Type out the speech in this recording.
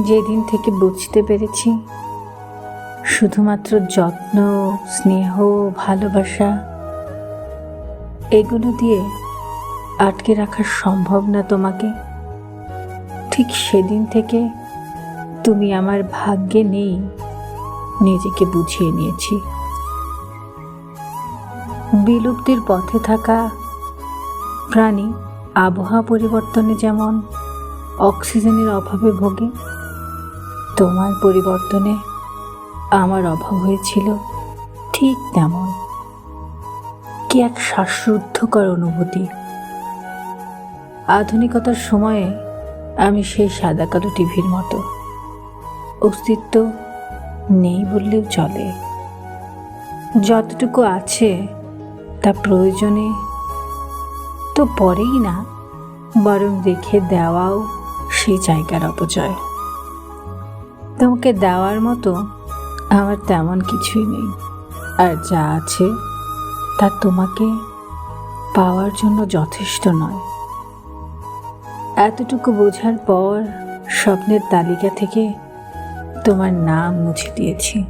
যেদিন থেকে বুঝতে পেরেছি, শুধুমাত্র যত্ন, স্নেহ, ভালোবাসা, এগুলো দিয়ে আটকে রাখা সম্ভব না তোমাকে। ঠিক সেদিন থেকে তুমি আমার ভাগ্যে নেই, নিজেকে বুঝিয়ে নিয়েছি। বিলুপ্তির পথে থাকা প্রাণী আবহাওয়া পরিবর্তনে যেমন অক্সিজেনের অভাবে ভোগে তোমার পরিবর্তনে আমার অভাব হয়েছিল ঠিক তেমন। কি এক শ্বাসরুদ্ধকর অনুভূতি। আধুনিকতার সময়ে আমি সেই সাদা কালো টিভির মতো। অস্তিত্ব নেই বললেও চলে। যতটুকু আছে তা প্রয়োজনে তো পরেই না, বরং রেখে দেওয়াও সেই জায়গার অপচয়। তোমাকে দেওয়ার মতো আমার তেমন কিছুই নেই। আর যা আছে তা তোমাকে পাওয়ার জন্য যথেষ্ট নয়। এতটুকু বোঝার পর স্বপ্নের তালিকা থেকে তোমার নাম মুছে দিয়েছি।